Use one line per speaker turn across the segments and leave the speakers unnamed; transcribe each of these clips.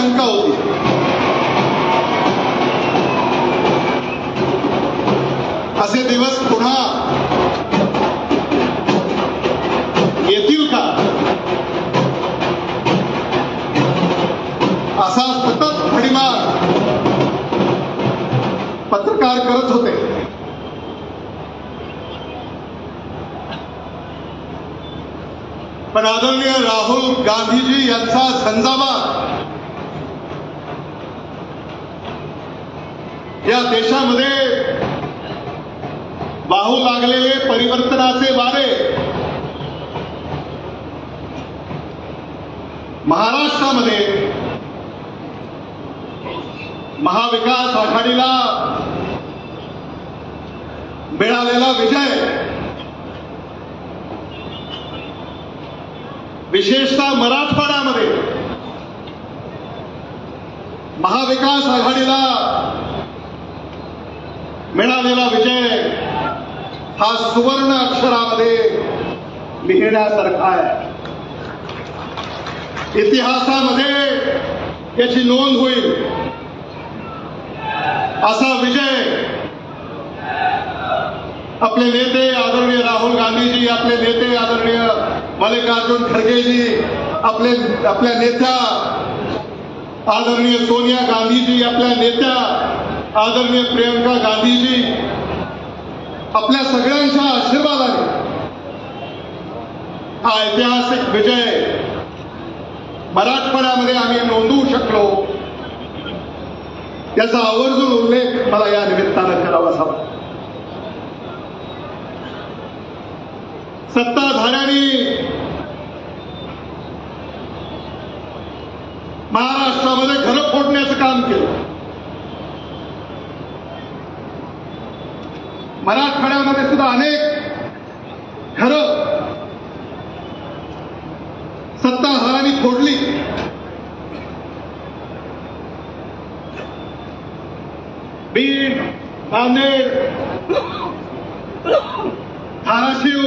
शंका होती असे दिवस पुन्हा येतील का असा सतत भडीमार पत्रकार करत होते पण आदरणीय राहुल गांधीजी यांचा झंझावात या देशामध्ये वाहू लागलेले परिवर्तनाचे वारे महाराष्ट्रामध्ये महाविकास आघाडीला मिळालेला विजय विशेषतः मराठवाड्यामध्ये महाविकास आघाडीला मिळालेला विजय हा सुवर्ण अक्षरामध्ये लिहिण्यासारखा आहे. इतिहासामध्ये याची नोंद होईल. असा विजय आपले नेते आदरणीय राहुल गांधीजी आपले नेते आदरणीय मल्लिकार्जुन खरगेजी आपले आपल्या नेत्या आदरणीय सोनिया गांधीजी आपल्या नेत्या आदरणीय प्रियंका गांधीजी आपल्या सगळ्यांच्या आशीर्वादाने हा ऐतिहासिक विजय मराठवाड्यामध्ये आम्ही नोंदवू शकलो. याचा आवर्जून उल्लेख मला या निमित्तानं करावासा वाटतो सत्ताधाऱ्यांनी महाराष्ट्रामध्ये घर फोडण्याचं काम केलं. मराठवाड्यामध्ये सुद्धा अनेक घरं सत्ताधारांनी फोडली. बीड नांदेड धाराशिव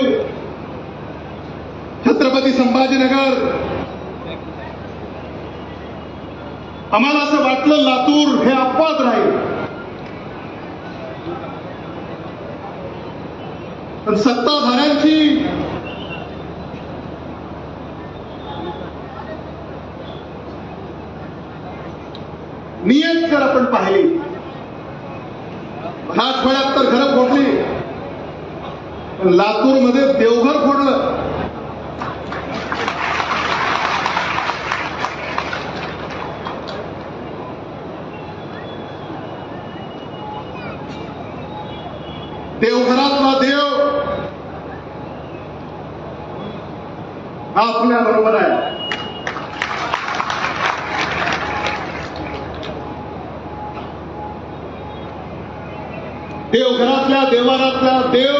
छत्रपती संभाजीनगर. आम्हाला असं वाटलं लातूर हे अपवाद राहील पण सत्ताधाऱ्यांची नियत जर आपण पाहिली मराठवाड्यात तर घरं फोडली. पण लातूरमध्ये देवघर फोडलं देवघरातला देव हा आपल्या बरोबर आहे देवघरातल्या देवारातला देव.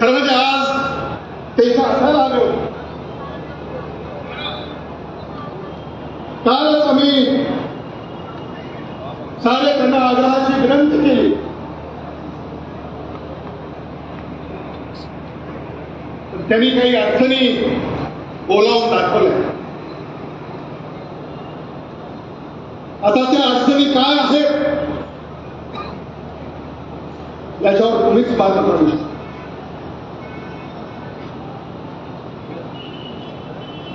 खरं म्हणजे आज ते असायला आलो. कालच आम्ही सारे त्यांना आग्रहाची विनंती केली. त्यांनी काही अडचणी बोलावून दाखवल्या. आता त्या अडचणी काय आहेत? याच्यावर तुम्हीच मार्ग करू शकता.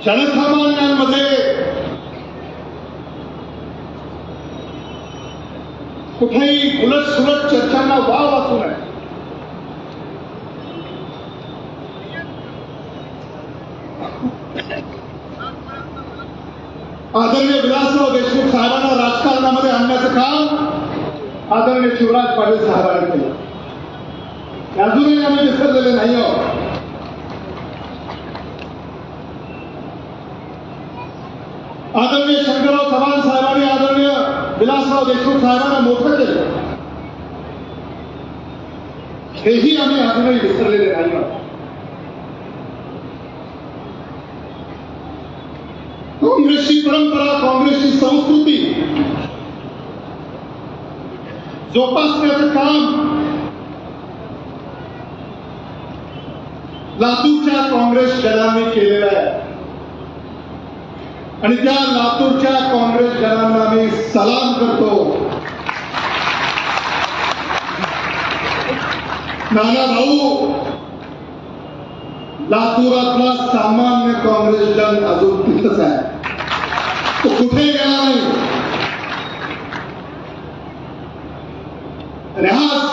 जनसामान्यांमध्ये कुठेही उलट सुलट चर्चांना वाव असू नये. आदरणीय विलासराव देशमुख साहेबांना राजकारणामध्ये काम आदरणीय शिवराज पाटील साहेबांनी केलं. अजूनही आम्ही विसरलेले नाही आहोत. आदरणीय शंकरराव चव्हाण साहेबांनी आदरणीय विलासराव देशमुख साहेबांना मोठं केलं. हेही आम्ही अजूनही विसरलेले नाही आहोत. काँग्रेसची परंपरा काँग्रेसची संस्कृती जोपासण्याचं काम. लातूरच्या काँग्रेस जनांनी केलेलं आहे. आणि त्या लातूरच्या काँग्रेस जनांना मी सलाम करतो. नाना भाऊ लातूरातला सामान्य काँग्रेस जन अजून तिथंच आहे. तो कुठे गेला नाही. रेहास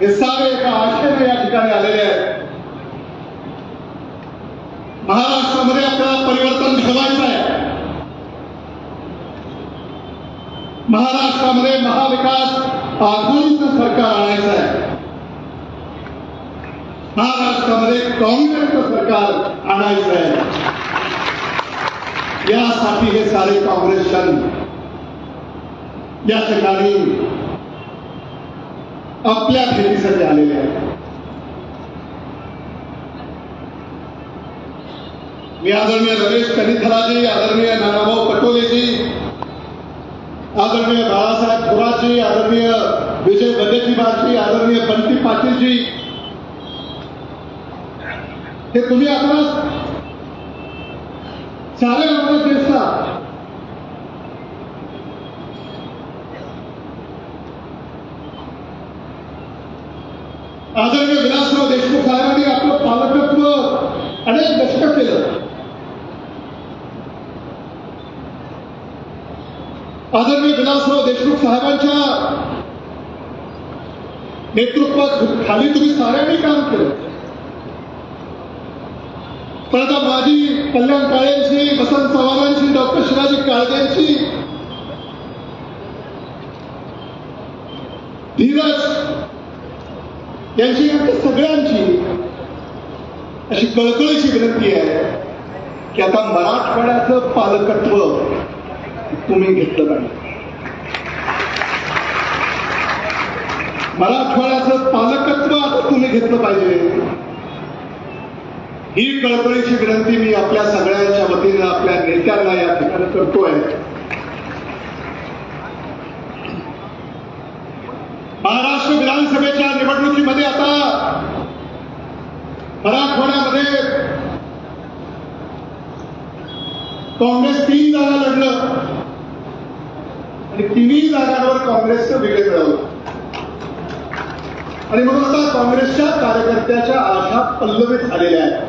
हे सारे आशेने या ठिकाणी आलेले आहेत महाराष्ट्रामध्ये आपल्याला परिवर्तन घडवायचं आहे महाराष्ट्रामध्ये महाविकास आघाडीचं सरकार आणायचं आहे महाराष्ट्रामध्ये काँग्रेसचं सरकार आणायचं आहे यासाठी हे सारे काँग्रेसजन या ठिकाणी आपल्या भेटीसाठी आलेले आहेत. मी आदरणीय रमेश कनिथराजी आदरणीय नानाभाऊ पटोलेजी आदरणीय बाळासाहेब थोरातजी आदरणीय विजय वडेट्टीवारजी आदरणीय बंटी पाटीलजी. हे तुम्ही आपण सारे आपण दिसता आदरणीय विलासराव देशमुख साहेबांनी आपलं पालकत्व अनेक दशक केलं. आदरणीय विलासराव देशमुख साहेबांच्या नेतृत्वात खाली तुम्ही साऱ्यांनी काम केलं. परत माजी कल्याण काळेंची वसंत चव्हाणांची डॉक्टर शिवाजी काळजेंची धीरज त्यांची आता सगळ्यांची अशी कळकळीची विनंती आहे की आता मराठवाड्याचं पालकत्व तुम्ही घेतलं पाहिजे मराठवाड्याचं पालकत्व आता तुम्ही घेतलं पाहिजे. ही कळकळीची विनंती मी आपल्या सगळ्यांच्या वतीनं आपल्या नेत्यांना या ठिकाणी करतोय. महाराष्ट्र विधानसभेच्या निवडणुकीमध्ये आता मराठवाड्यामध्ये काँग्रेस तीन जागा लढलं आणि तिन्ही जागांवर काँग्रेसचं विजय मिळवलं. आणि म्हणून आता काँग्रेसच्या कार्यकर्त्याच्या आशा पल्लवित झालेल्या आहेत.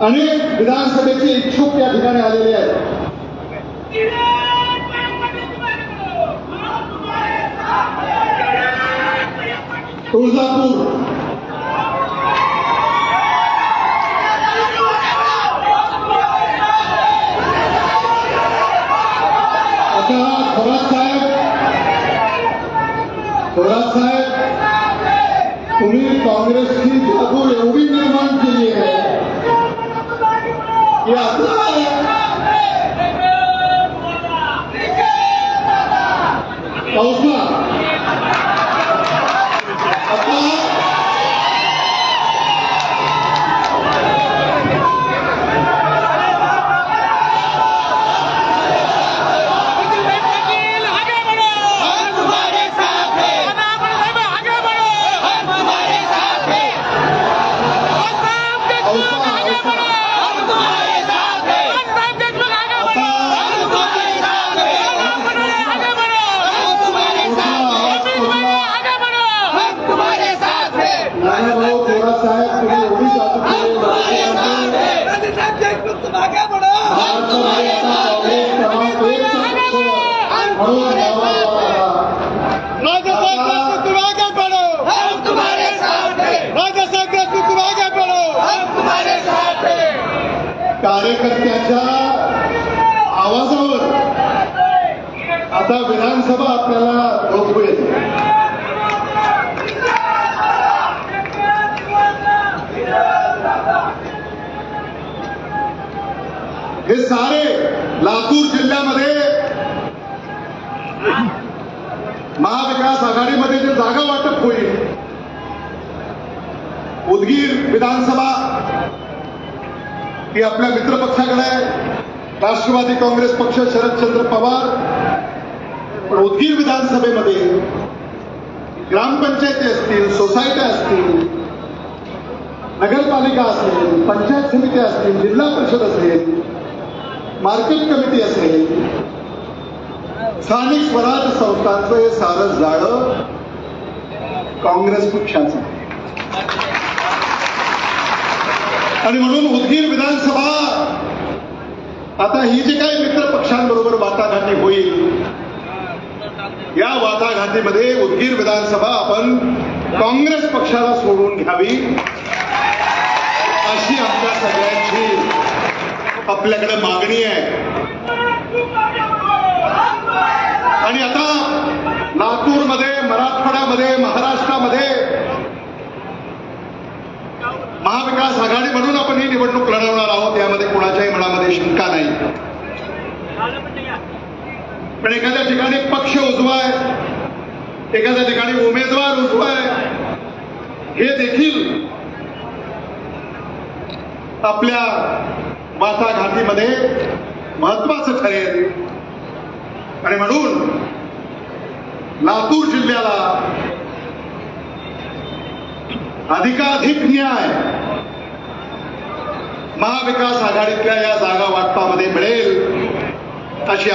अनेक विधानसभेचे इच्छुक या ठिकाणी आलेले आहेत. तुळजापूर. आता थोरात साहेब. थोरात साहेब तुम्ही काँग्रेसची जागूर एवढी निर्माण केली आहे की आता
साहब तुम आगे बढ़ो हम तुम्हारे साथ हैं राजा साहब तुम आगे बढ़ो हम तुम्हारे साथ हैं
कार्यकर्त्याच्या आवाजावर आता विधानसभा आपल्याला रोखू येते हे सारे लातूर जिल्ह्यामध्ये महाविकास आघाडीमध्ये जे जागा वाटप होईल उदगीर विधानसभा ती आपल्या मित्रपक्षाकडे आहे. राष्ट्रवादी काँग्रेस पक्ष शरदचंद्र पवार. पण उदगीर विधानसभेमध्ये ग्रामपंचायती असतील सोसायट्या असतील नगरपालिका असेल पंचायत समिती असतील जिल्हा परिषद असेल मार्केट कमिटी असेल स्थानिक स्वराज संस्थांचं हे सारं जाळं काँग्रेस पक्षाचं. आणि म्हणून उदगीर विधानसभा आता ही जी काही मित्र पक्षांबरोबर वाटाघाटी होईल या वाटाघाटीमध्ये उदगीर विधानसभा आपण काँग्रेस पक्षाला सोडून घ्यावी अशी आमच्या सगळ्यांची आपल्याकडे मागणी आहे. आणि आता लातूरमध्ये मराठवाड्यामध्ये महाराष्ट्रामध्ये महाविकास आघाडी म्हणून आपण ही निवडणूक लढवणार आहोत. यामध्ये कोणाच्याही मनामध्ये शंका नाही. पण एखाद्या ठिकाणी पक्ष उजवा आहे एखाद्या ठिकाणी उमेदवार उजवा आहे हे देखील आपल्या वाटाघाटीमध्ये महत्वाचं ठरेल. आणि म्हणून लातूर जिल्ह्याला अधिकाधिक न्याय महाविकास आघाडीतल्या या जागा वाटपामध्ये मिळेल अशी